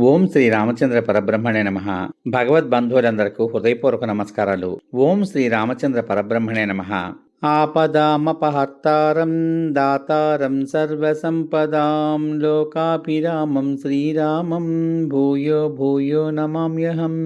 ఓం శ్రీ రామచంద్ర పరబ్రహ్మణే నమ. భగవద్ బంధువులందరకు హృదయపూర్వక నమస్కారాలు. ఓం శ్రీ రామచంద్ర పరబ్రహ్మణే నమ. ఆపదామపహర్తారం దాతారం సర్వసంపదాం లోకాభిరామం శ్రీరామం భూయో భూయో నమామ్యహం.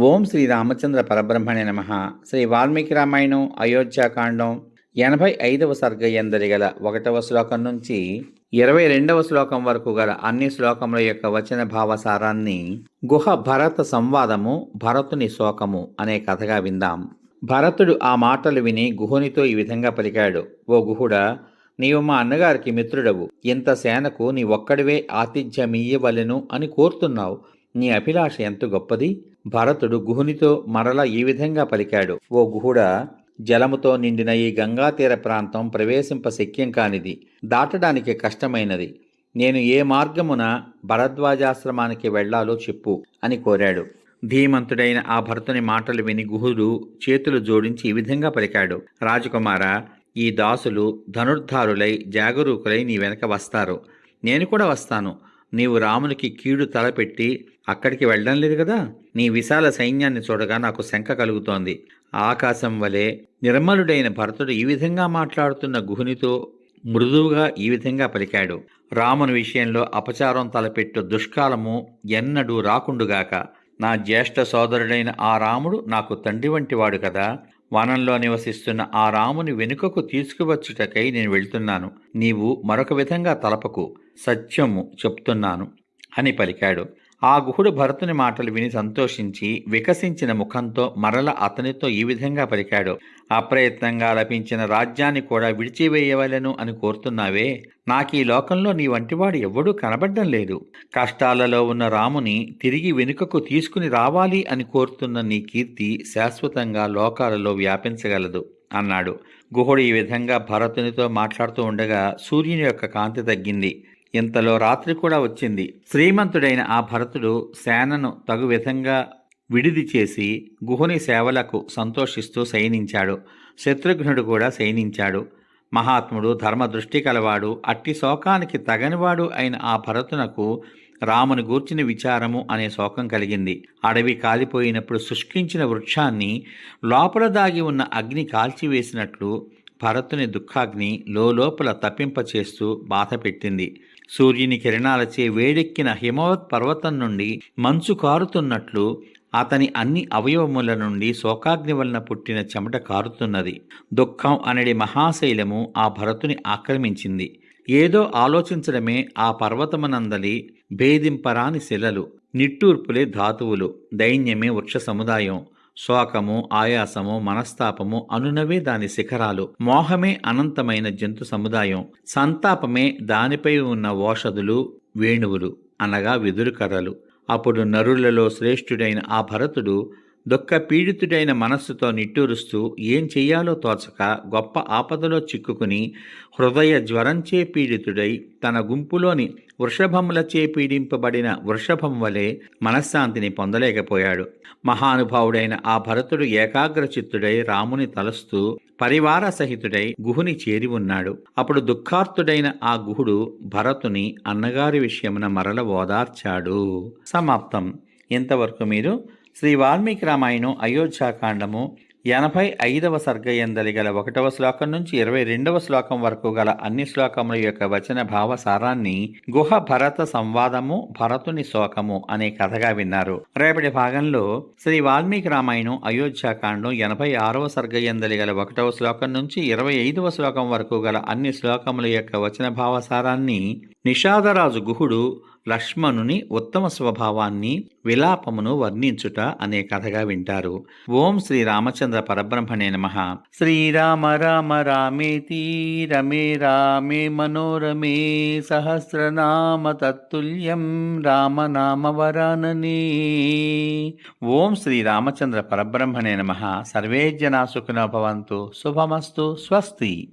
ఓం శ్రీ రామచంద్ర పరబ్రహ్మణే నమ. శ్రీ వాల్మీకి రామాయణం అయోధ్యాకాండం ఎనభై ఐదవ సర్గ ఎందరి గల ఒకటవ శ్లోకం నుంచి ఇరవై రెండవ శ్లోకం వరకు గల అన్ని శ్లోకముల యొక్క వచన భావసారాన్ని గుహ భరత సంవాదము భరతుని శోకము అనే కథగా విందాం. భరతుడు ఆ మాటలు విని గుహునితో ఈ విధంగా పలికాడు. ఓ గుహుడా నీవు మా అన్నగారికి మిత్రుడవు. ఇంత సేనకు నీ ఒక్కడివే ఆతిథ్యమియ్యవలెను అని కోరుతున్నావు. నీ అభిలాష ఎంత గొప్పది? భరతుడు గుహునితో మరలా ఈ విధంగా పలికాడు. ఓ గుహుడా జలముతో నిండిన ఈ గంగా తీర ప్రాంతం ప్రవేశింప శక్యం కానిది దాటడానికి కష్టమైనది. నేను ఏ మార్గమున భరద్వాజాశ్రమానికి వెళ్ళాలో చెప్పు అని కోరాడు. ధీమంతుడైన ఆ భరతుని మాటలు విని గుహుడు చేతులు జోడించి ఈ విధంగా పలికాడు. రాజకుమార ఈ దాసులు ధనుర్ధారులై జాగరూకులై నీ వెనక వస్తారు. నేను కూడా వస్తాను. నీవు రామునికి కీడు తలపెట్టి అక్కడికి వెళ్ళడం లేదు కదా? నీ విశాల సైన్యాన్ని చూడగా నాకు శంక కలుగుతోంది. ఆకాశం వలె నిర్మలుడైన భరతుడు ఈ విధంగా మాట్లాడుతున్న గుహునితో మృదువుగా ఈ విధంగా పలికాడు. రాముని విషయంలో అపచారం తలపెట్టు దుష్కాలము ఎన్నడూ రాకుండుగాక. నా జ్యేష్ఠ సోదరుడైన ఆ రాముడు నాకు తండ్రి వంటివాడు కదా. వనంలో నివసిస్తున్న ఆ రాముని వెనుకకు తీసుకువచ్చుటకై నేను వెళ్తున్నాను. నీవు మరొక విధంగా తలపకు. సత్యము చెప్తున్నాను అని పలికాడు. ఆ గుహుడు భరతుని మాటలు విని సంతోషించి వికసించిన ముఖంతో మరల అతనితో ఈ విధంగా పలికాడు. అప్రయత్నంగా లభించిన రాజ్యాన్ని కూడా విడిచివేయవలెను అని కోరుతున్నావే. నాకు ఈ లోకంలో నీ వంటివాడు ఎవ్వడూ కనబడ్డం లేదు. కష్టాలలో ఉన్న రాముని తిరిగి వెనుకకు తీసుకుని రావాలి అని కోరుతున్న నీ కీర్తి శాశ్వతంగా లోకాలలో వ్యాపించగలదు అన్నాడు. గుహుడు ఈ విధంగా భరతునితో మాట్లాడుతూ ఉండగా సూర్యుని యొక్క కాంతి తగ్గింది. ఇంతలో రాత్రి కూడా వచ్చింది. శ్రీమంతుడైన ఆ భరతుడు సేనను తగు విధంగా విడిది చేసి గుహుని సేవలకు సంతోషిస్తూ శయనించాడు. శత్రుఘ్నుడు కూడా శయనించాడు. మహాత్ముడు ధర్మదృష్టి కలవాడు అట్టి శోకానికి తగనివాడు అయిన ఆ భరతునకు రాముని గూర్చిన విచారము అనే శోకం కలిగింది. అడవి కాలిపోయినప్పుడు శుష్కించిన వృక్షాన్ని లోపల దాగి ఉన్న అగ్ని కాల్చివేసినట్లు భరతుని దుఃఖాగ్ని లోపల తప్పింపచేస్తూ బాధ పెట్టింది సూర్యుని కిరణాలచే వేడెక్కిన హిమవత్ పర్వతం నుండి మంచు కారుతున్నట్లు అతని అన్ని అవయవముల నుండి శోకాగ్ని వలన పుట్టిన చెమట కారుతున్నది. దుఃఖం అనడి మహాశైలము ఆ భరతుని ఆక్రమించింది. ఏదో ఆలోచించడమే ఆ పర్వతమనందలి భేదింపరాని శిలలు నిట్టూర్పులే ధాతువులు దైన్యమే వృక్ష సముదాయం. శోకము ఆయాసము మనస్తాపము అనునవే దాని శిఖరాలు. మోహమే అనంతమైన జంతు సముదాయం. సంతాపమే దానిపై ఉన్న ఓషధులు వేణువులు అనగా వెదురు కర్రలు. అప్పుడు నరులలో శ్రేష్ఠుడైన ఆ భరతుడు దుఃఖ పీడితుడైన మనస్సుతో నిట్టూరుస్తూ ఏం చెయ్యాలో తోచక గొప్ప ఆపదలో చిక్కుకుని హృదయ జ్వరంచే పీడితుడై తన గుంపులోని వృషభములచే పీడింపబడిన వృషభం వలె మనశ్శాంతిని పొందలేకపోయాడు. మహానుభావుడైన ఆ భరతుడు ఏకాగ్రచిత్తుడై రాముని తలస్తూ పరివార సహితుడై గుహుని చేరి ఉన్నాడు. అప్పుడు దుఃఖార్తుడైన ఆ గుహుడు భరతుని అన్నగారి విషయమున మరల ఓదార్చాడు. సమాప్తం. ఇంతవరకు మీరు శ్రీ వాల్మీకి రామాయణం అయోధ్యాకాండము ఎనభై ఐదవ సర్గ ఎందలి గల ఒకటవ శ్లోకం నుంచి ఇరవై రెండవ శ్లోకం వరకు గల అన్ని శ్లోకముల యొక్క వచన భావ సారాన్ని గుహ భరత సంవాదము భరతుని శోకము అనే కథగా విన్నారు. రేపటి భాగంలో శ్రీ వాల్మీకి రామాయణం అయోధ్యాకాండం ఎనభై ఆరవ సర్గ ఎందలి గల ఒకటవ శ్లోకం నుంచి ఇరవై ఐదవ శ్లోకం వరకు గల అన్ని శ్లోకముల యొక్క వచన భావ సారాన్ని నిషాదరాజు గుహుడు లక్ష్మణుని ఉత్తమ స్వభావాన్ని విలాపమును వర్ణించుట అనే కథగా వింటారు. ఓం శ్రీ రామచంద్ర పరబ్రహ్మణే నమ. శ్రీరామ రామ రామేతి రమే రామే మనోరమే సహస్రనామ తత్తుల్యం రామనామ వరాననే. ఓం శ్రీ రామచంద్ర పరబ్రహ్మణే నమ. సర్వే జనా సుఖినో భవంతు. శుభమస్తు. స్వస్తి.